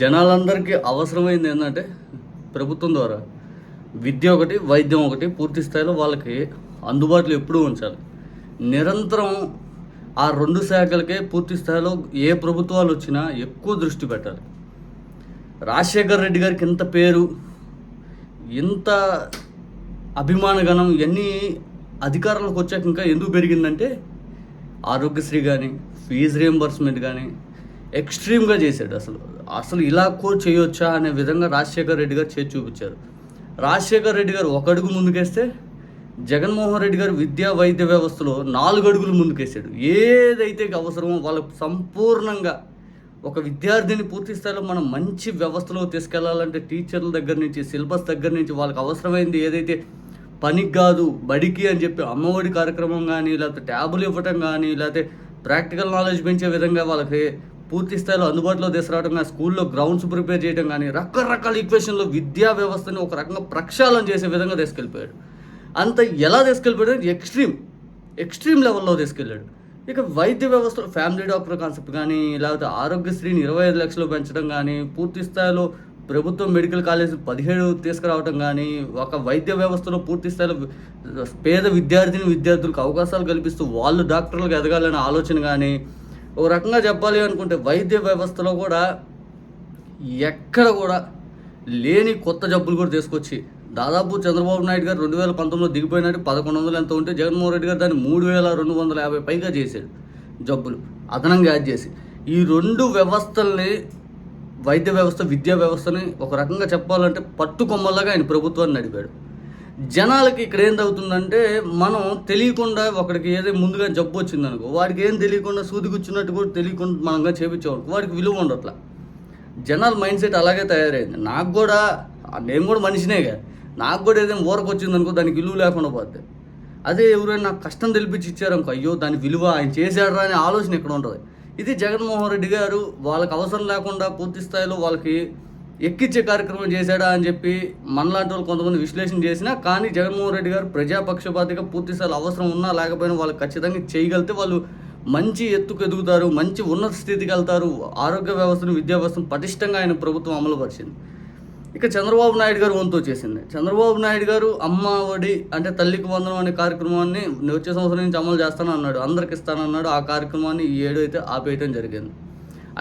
జనాలందరికీ అవసరమైంది ఏంటంటే ప్రభుత్వం ద్వారా విద్య ఒకటి వైద్యం ఒకటి పూర్తి స్థాయిలో వాళ్ళకి అందుబాటులో ఎప్పుడూ ఉంచాలి. నిరంతరం ఆ రెండు శాఖలకే పూర్తి స్థాయిలో ఏ ప్రభుత్వాలు వచ్చినా ఎక్కువ దృష్టి పెట్టాలి. రాజశేఖర్ రెడ్డి గారికి ఇంత పేరు ఇంత అభిమానగణం ఇవన్నీ అధికారంలోకి వచ్చాక ఇంకా ఎందుకు పెరిగిందంటే ఆరోగ్యశ్రీ కానీ ఫీజు రియంబర్స్మెంట్ కానీ ఎక్స్ట్రీమ్గా చేశాడు అసలు. అసలు ఇలా కూడా చేయొచ్చా అనే విధంగా రాజశేఖర్ రెడ్డి గారు చేసి చూపించారు. రాజశేఖర్ రెడ్డి గారు ఒక అడుగు ముందుకేస్తే జగన్మోహన్ రెడ్డి గారు విద్యా వైద్య వ్యవస్థలో నాలుగు అడుగులు ముందుకేసాడు ఏదైతే అవసరమో వాళ్ళకు సంపూర్ణంగా ఒక విద్యార్థిని పూర్తి స్థాయిలో మనం మంచి వ్యవస్థలో తీసుకెళ్ళాలంటే టీచర్ల దగ్గర నుంచి సిలబస్ దగ్గర నుంచి వాళ్ళకి అవసరమైంది ఏదైతే పనికి కాదు బడికి అని చెప్పి అమ్మఒడి కార్యక్రమం కానీ లేకపోతే ట్యాబులు ఇవ్వటం కానీ లేకపోతే ప్రాక్టికల్ నాలెడ్జ్ పెంచే విధంగా వాళ్ళకి పూర్తి స్థాయిలో అందుబాటులో తీసుకురావడం కానీ స్కూల్లో గ్రౌండ్స్ ప్రిపేర్ చేయడం కానీ రకరకాల ఈక్వేషన్లో విద్యా వ్యవస్థని ఒక రకంగా ప్రక్షాళన చేసే విధంగా తీసుకెళ్ళిపోయాడు. అంత ఎలా తీసుకెళ్ళిపోయాడు ఎక్స్ట్రీమ్ ఎక్స్ట్రీమ్ లెవెల్లో తీసుకెళ్ళాడు. ఇక వైద్య వ్యవస్థలో ఫ్యామిలీ డాక్టర్ కాన్సెప్ట్ కానీ లేకపోతే ఆరోగ్యశ్రీని ఇరవై ఐదు లక్షలు పెంచడం కానీ పూర్తి స్థాయిలో ప్రభుత్వ మెడికల్ కాలేజ్ పదిహేడు తీసుకురావడం కానీ ఒక వైద్య వ్యవస్థలో పూర్తి స్థాయిలో పేద విద్యార్థిని విద్యార్థులకు అవకాశాలు కల్పిస్తూ వాళ్ళు డాక్టర్లకు ఎదగాలనే ఆలోచన కానీ ఒక రకంగా చెప్పాలి అనుకుంటే వైద్య వ్యవస్థలో కూడా ఎక్కడ కూడా లేని కొత్త జబ్బులు కూడా తీసుకొచ్చి దాదాపు చంద్రబాబు నాయుడు గారు రెండు వేల పంతొమ్మిదిలో దిగిపోయినట్టు పదకొండు వందలు ఎంత ఉంటే జగన్మోహన్ రెడ్డి గారు దాన్ని మూడు వేల రెండు వందల యాభై పైగా చేశాడు జబ్బులు అదనంగా యాడ్ చేసి. ఈ రెండు వ్యవస్థల్ని వైద్య వ్యవస్థ విద్యా వ్యవస్థని ఒక రకంగా చెప్పాలంటే పట్టుకొమ్మలాగా ఆయన ప్రభుత్వాన్ని నడిపాడు. జనాలకి ఇక్కడ ఏందవుతుందంటే మనం తెలియకుండా ఒకరికి ఏదో ముందుగా జబ్బు వచ్చిందనుకో వాడికి ఏం తెలియకుండా సూది కూర్చున్నట్టు కూడా తెలియకుండా మనంగా చేపించేవాడు వాడికి విలువ ఉండట్లా. జనాల మైండ్ సెట్ అలాగే తయారైంది. నాకు కూడా నేను కూడా మనిషినేగా. నాకు కూడా ఏదైనా ఊరకు వచ్చింది అనుకో దానికి విలువ లేకుండా పోద్ది. అదే ఎవరైనా నాకు కష్టం తెలిపించి ఇచ్చారనుకో అయ్యో దాని విలువ ఆయన చేశాడరా అనే ఆలోచన ఇక్కడ ఉంటుంది. ఇది జగన్మోహన్ రెడ్డి గారు వాళ్ళకి అవసరం లేకుండా పూర్తి స్థాయిలో వాళ్ళకి ఎక్కిచ్చే కార్యక్రమం చేశాడా అని చెప్పి మనలాంటి వాళ్ళు కొంతమంది విశ్లేషణ చేసినా కానీ జగన్మోహన్ రెడ్డి గారు ప్రజాపక్షపాతిగా పూర్తిస్థాయి అవసరం ఉన్నా లేకపోయినా వాళ్ళు ఖచ్చితంగా చేయగలిగితే వాళ్ళు మంచి ఎత్తుకు ఎదుగుతారు మంచి ఉన్నత స్థితికి వెళ్తారు. ఆరోగ్య వ్యవస్థను విద్యా వ్యవస్థను పటిష్టంగా ఆయన ప్రభుత్వం అమలుపరిచింది. ఇక చంద్రబాబు నాయుడు గారు వంతు చేసింది. చంద్రబాబు నాయుడు గారు అమ్మ ఒడి అంటే తల్లికి వందనం అనే కార్యక్రమాన్ని వచ్చే సంవత్సరం నుంచి అమలు చేస్తాను అన్నాడు అందరికి ఇస్తానన్నాడు. ఆ కార్యక్రమాన్ని ఈ ఏడు అయితే ఆపేయటం జరిగింది.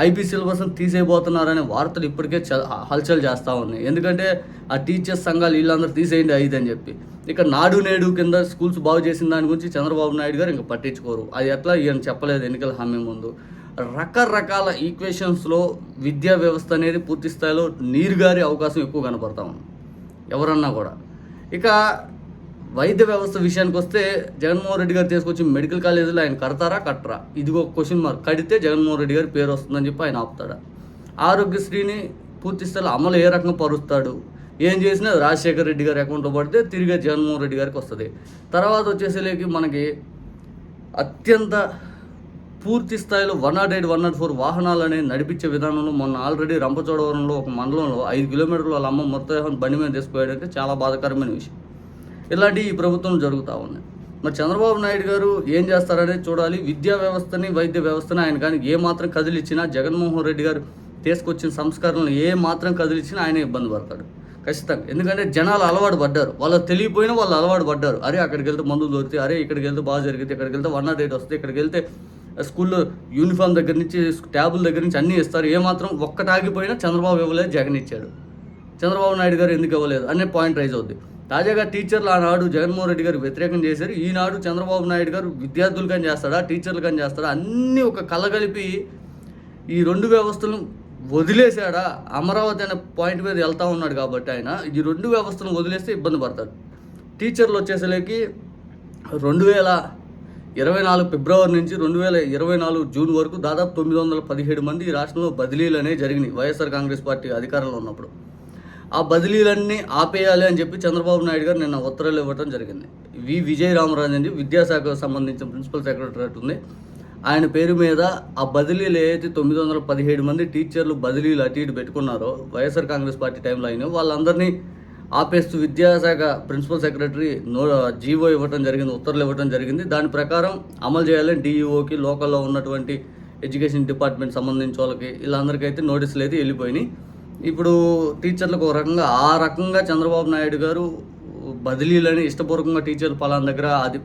ఐపీ సిలబస్ని తీసేయబోతున్నారనే వార్తలు ఇప్పటికే చ హల్చల్ చేస్తూ ఉన్నాయి. ఎందుకంటే ఆ టీచర్స్ సంఘాలు వీళ్ళందరూ తీసేయండి ఐదు అని చెప్పి. ఇక నాడు నేడు కింద స్కూల్స్ బాగు చేసిన దాని గురించి చంద్రబాబు నాయుడు గారు ఇంకా పట్టించుకోరు. అది ఎట్లా ఈయన చెప్పలేదు ఎన్నికల హామీ ముందు. రకరకాల ఈక్వేషన్స్లో విద్యా వ్యవస్థ అనేది పూర్తి స్థాయిలో నీరుగారే అవకాశం ఎక్కువ కనపడతా ఉంది. ఎవరన్నా కూడా. ఇక వైద్య వ్యవస్థ విషయానికి వస్తే జగన్మోహన్ రెడ్డి గారు తీసుకొచ్చి మెడికల్ కాలేజీలో ఆయన కడతారా కట్టరా? ఇదిగో క్వశ్చన్ మార్క్ కడితే జగన్మోహన్ రెడ్డి గారి పేరు వస్తుందని చెప్పి ఆయన ఆపుతాడా? ఆరోగ్యశ్రీని పూర్తి స్థాయిలో అమలు ఏ రకంగా పరుస్తాడు? ఏం చేసినా రాజశేఖర రెడ్డి గారి అకౌంట్లో పడితే తిరిగి జగన్మోహన్ రెడ్డి గారికి వస్తుంది. తర్వాత వచ్చేసేలేకి మనకి అత్యంత పూర్తి స్థాయిలో one nought eight one nought four వాహనాలు అనేది నడిపించే విధానంలో మొన్న ఆల్రెడీ రంపచోడవరంలో ఒక మండలంలో ఐదు కిలోమీటర్ల వాళ్ళ అమ్మ మొత్తం బండి మీద తీసుకుపోయాడంటే చాలా బాధాకరమైన విషయం. ఇలాంటివి ఈ ప్రభుత్వం జరుగుతూ ఉన్నాయి మరి చంద్రబాబు నాయుడు గారు ఏం చేస్తారనేది చూడాలి. విద్యా వ్యవస్థని వైద్య వ్యవస్థని ఆయన కానీ ఏ మాత్రం కదిలిచ్చినా జగన్మోహన్ రెడ్డి గారు తీసుకొచ్చిన సంస్కరణలు ఏ మాత్రం కదిలిచ్చినా ఆయన ఇబ్బంది పడతాడు. ఖచ్చితంగా. ఎందుకంటే జనాలు అలవాటు పడ్డారు. వాళ్ళకి తెలియపోయినా వాళ్ళు అలవాటు పడ్డారు. అరే అక్కడికి వెళ్తే మందులు దొరికితే అరే ఇక్కడికి వెళ్తే బాగా జరిగితే ఇక్కడికి వెళ్తే వన్ నాట్ ఎయిట్ వస్తే ఇక్కడికి వెళ్తే స్కూల్లో యూనిఫామ్ దగ్గర నుంచి ట్యాబుల దగ్గర నుంచి అన్నీ ఇస్తారు. ఏమాత్రం ఒక్కటి ఆగిపోయినా చంద్రబాబు ఇవ్వలేదు జగన్ ఇచ్చాడు. చంద్రబాబు నాయుడు గారు ఎందుకు ఇవ్వలేదు? అనే పాయింట్ రైజ్ అవుద్ది. తాజాగా టీచర్లు ఆనాడు జగన్మోహన్ రెడ్డి గారు వ్యతిరేకం చేశారు. ఈనాడు చంద్రబాబు నాయుడు గారు విద్యార్థులు కానీ చేస్తాడా టీచర్లు కానీ చేస్తాడా అన్నీ ఒక కలగలిపి ఈ రెండు వ్యవస్థలను వదిలేశాడా? అమరావతి అనే పాయింట్ మీద వెళ్తా ఉన్నాడు కాబట్టి ఆయన. ఈ రెండు వ్యవస్థలను వదిలేస్తే ఇబ్బంది పడతాడు. టీచర్లు వచ్చేసరికి రెండు వేల ఇరవై నాలుగు ఫిబ్రవరి నుంచి రెండు వేల ఇరవై నాలుగు జూన్ వరకు దాదాపు తొమ్మిది వందల పదిహేడు మంది ఈ రాష్ట్రంలో బదిలీలు అనేవి జరిగినాయి వైఎస్ఆర్ కాంగ్రెస్ పార్టీ అధికారంలో ఉన్నప్పుడు. ఆ బదిలీలన్నీ ఆపేయాలి అని చెప్పి చంద్రబాబు నాయుడు గారు నిన్న ఉత్తర్వులు ఇవ్వడం జరిగింది. వి విజయ రామరాజన్ విద్యాశాఖకు సంబంధించిన ప్రిన్సిపల్ సెక్రటరీ ఉంది. ఆయన పేరు మీద ఆ బదిలీలు ఏదైతే తొమ్మిది వందల పదిహేడు మంది టీచర్లు బదిలీలు అటు ఇటు పెట్టుకున్నారో వైఎస్ఆర్ కాంగ్రెస్ పార్టీ టైంలో అయినా వాళ్ళందరినీ ఆపేస్తూ విద్యాశాఖ ప్రిన్సిపల్ సెక్రటరీ నో జీవో ఇవ్వడం జరిగింది ఉత్తర్వులు ఇవ్వడం జరిగింది. దాని ప్రకారం అమలు చేయాలని డిఈఓకి లోకల్లో ఉన్నటువంటి ఎడ్యుకేషన్ డిపార్ట్మెంట్ సంబంధించిన వాళ్ళకి వీళ్ళందరికీ అయితే నోటీసులు అయితే వెళ్ళిపోయినాయి. ఇప్పుడు టీచర్లకు ఒక రకంగా ఆ రకంగా చంద్రబాబు నాయుడు గారు బదిలీలని ఇష్టపూర్వకంగా టీచర్లు పలాన దగ్గర అది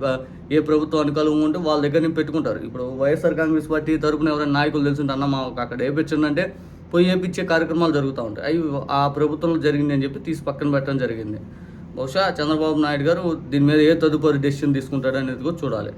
ఏ ప్రభుత్వం అనుకూలంగా ఉంటే వాళ్ళ దగ్గర నుంచి పెట్టుకుంటారు. ఇప్పుడు వైఎస్ఆర్ కాంగ్రెస్ పార్టీ తరపున ఎవరైనా నాయకులు తెలుసుంటే అన్న మాకు అక్కడ వేపించిందంటే పోయి వేపించే కార్యక్రమాలు జరుగుతూ ఉంటాయి. అవి ఆ ప్రభుత్వంలో జరిగింది అని చెప్పి తీసి పక్కన పెట్టడం జరిగింది. బహుశా చంద్రబాబు నాయుడు గారు దీని మీద ఏ తదుపరి డెసిషన్ తీసుకుంటాడు అనేది కూడా చూడాలి.